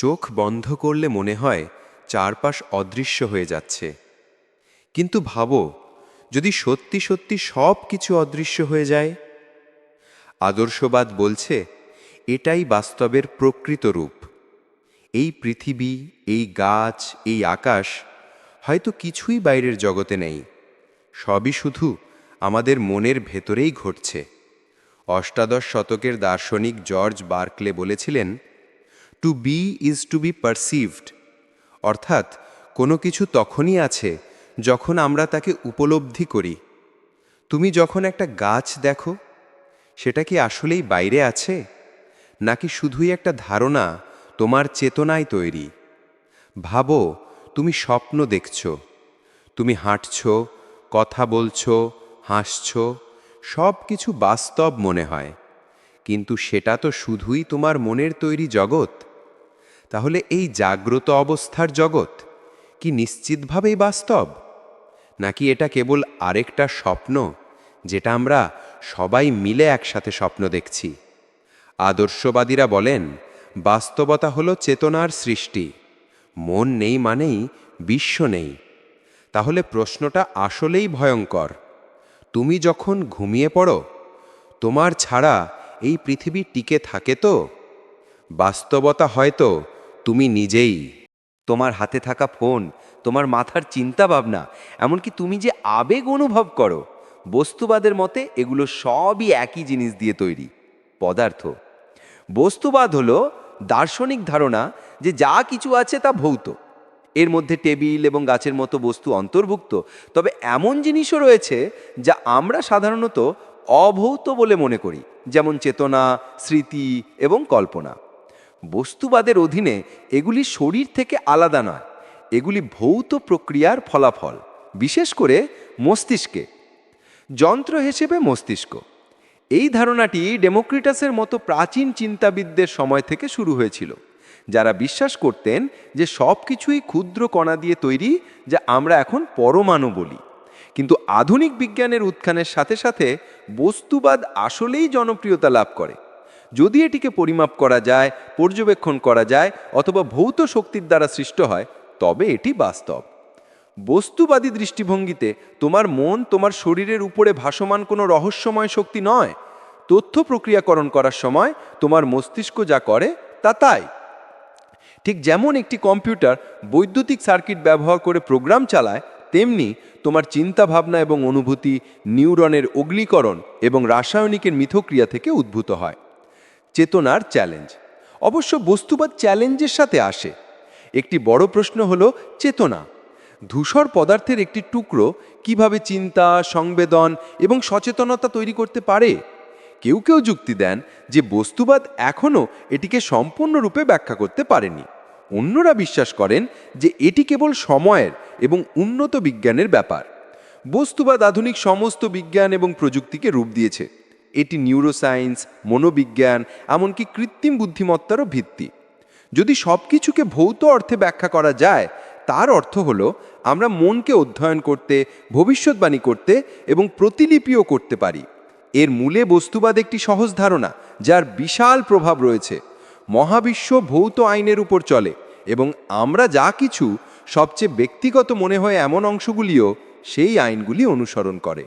চোখ বন্ধ করলে মনে হয় চারপাশ অদৃশ্য হয়ে যাচ্ছে। কিন্তু ভাবো, যদি সত্যি সত্যি সব কিছু অদৃশ্য হয়ে যায়? আদর্শবাদ বলছে, এটাই বাস্তবের প্রকৃত রূপ। এই পৃথিবী, এই গাছ, এই আকাশ হয়তো কিছুই বাইরের জগতে নেই। সবই শুধু আমাদের মনের ভেতরেই ঘটছে। অষ্টাদশ শতকের দার্শনিক জর্জ বার্কলে বলেছিলেন to be is to be perceived অর্থাৎ, কোনো কিছু তখনই আছে যখন আমরা তাকে উপলব্ধি করি। তুমি যখন একটা গাছ দেখো, সেটা কি আসলেই বাইরে আছে? নাকি শুধুই একটা ধারণা তোমার চেতনায় তৈরি? ভাবো, তুমি স্বপ্ন দেখছ, তুমি হাঁটছ, কথা বলছো, হাসছ সব কিছু বাস্তব মনে হয়। কিন্তু সেটা তো শুধুই তোমার মনের তৈরি জগৎ। তাহলে এই জাগ্রত অবস্থার জগৎ কি নিশ্চিতভাবেই বাস্তব? নাকি এটা কেবল আরেকটা স্বপ্ন, যেটা আমরা সবাই মিলে একসাথে স্বপ্ন দেখছি? আদর্শবাদীরা বলেন, বাস্তবতা হলো চেতনার সৃষ্টি। মন নেই মানেই বিশ্ব নেই। তাহলে প্রশ্নটা আসলেই ভয়ঙ্কর। তুমি যখন ঘুমিয়ে পড়ো, তোমার ছাড়া এই পৃথিবী টিকে থাকে তো? বাস্তবতা হয়তো তুমি নিজেই। তোমার হাতে থাকা ফোন, তোমার মাথার চিন্তা ভাবনা, এমনকি তুমি যে আবেগ অনুভব করো, বস্তুবাদের মতে এগুলো সবই একই জিনিস দিয়ে তৈরি। পদার্থ। বস্তুবাদ হলো দার্শনিক ধারণা যে যা কিছু আছে তা ভৌত। এর মধ্যে টেবিল এবং গাছের মতো বস্তু অন্তর্ভুক্ত। তবে এমন জিনিসও রয়েছে যা আমরা সাধারণত অভৌত বলে মনে করি, যেমন চেতনা, স্মৃতি এবং কল্পনা। বস্তুবাদের অধীনে এগুলি শরীর থেকে আলাদা নয়। এগুলি ভৌত প্রক্রিয়ার ফলাফল, বিশেষ করে মস্তিষ্কে। যন্ত্র হিসেবে মস্তিষ্ক। এই ধারণাটি ডেমোক্রিটাসের মতো প্রাচীন চিন্তাবিদদের সময় থেকে শুরু হয়েছিল, যারা বিশ্বাস করতেন যে সব কিছুই ক্ষুদ্র কণা দিয়ে তৈরি, যা আমরা এখন পরমাণু বলি। কিন্তু আধুনিক বিজ্ঞানের উত্থানের সাথে সাথে বস্তুবাদ আসলেই জনপ্রিয়তা লাভ করে। যদি এটিকে পরিমাপ করা যায়, পর্যবেক্ষণ করা যায়, অথবা ভৌত শক্তির দ্বারা সৃষ্ট হয়, তবে এটি বাস্তব। বস্তুবাদী দৃষ্টিভঙ্গিতে তোমার মন তোমার শরীরের উপরে ভাসমান কোনো রহস্যময় শক্তি নয়। তথ্য প্রক্রিয়াকরণ করার সময় তোমার মস্তিষ্ক যা করে, তা তাই। ঠিক যেমন একটি কম্পিউটার বৈদ্যুতিক সার্কিট ব্যবহার করে প্রোগ্রাম চালায়, তেমনি তোমার চিন্তা ভাবনা এবং অনুভূতি, নিউরনের অগ্নিকরণ এবং রাসায়নিকের মিথক্রিয়া থেকে উদ্ভূত হয়। চেতনার চ্যালেঞ্জ অবশ্য বস্তুবাদ চ্যালেঞ্জের সাথে আসে। একটি বড় প্রশ্ন হলো চেতনা। ধূসর পদার্থের একটি টুকরো কীভাবে চিন্তা, সংবেদন এবং সচেতনতা তৈরি করতে পারে? কেউ কেউ যুক্তি দেন যে বস্তুবাদ এখনও এটিকে সম্পূর্ণরূপে ব্যাখ্যা করতে পারেনি। অন্যরা বিশ্বাস করেন যে এটি কেবল সময়ের এবং উন্নত বিজ্ঞানের ব্যাপার। বস্তুবাদ আধুনিক সমস্ত বিজ্ঞান এবং প্রযুক্তিকে রূপ দিয়েছে। এটি নিউরোসায়েন্স মনোবিজ্ঞান, এমনকি কৃত্রিম বুদ্ধিমত্তারও ভিত্তি। যদি সব কিছুকে ভৌত অর্থে ব্যাখ্যা করা যায়, তার অর্থ হলো, আমরা মনকে অধ্যয়ন করতে, ভবিষ্যৎবাণী করতে এবং প্রতিলিপিও করতে পারি। এর মূলে বস্তুবাদ একটি সহজ ধারণা, যার বিশাল প্রভাব রয়েছে। মহাবিশ্ব ভৌত আইনের উপর চলে, এবং আমরা যা কিছু সবচেয়ে ব্যক্তিগত মনে হয় এমন অংশগুলিও সেই আইনগুলি অনুসরণ করে।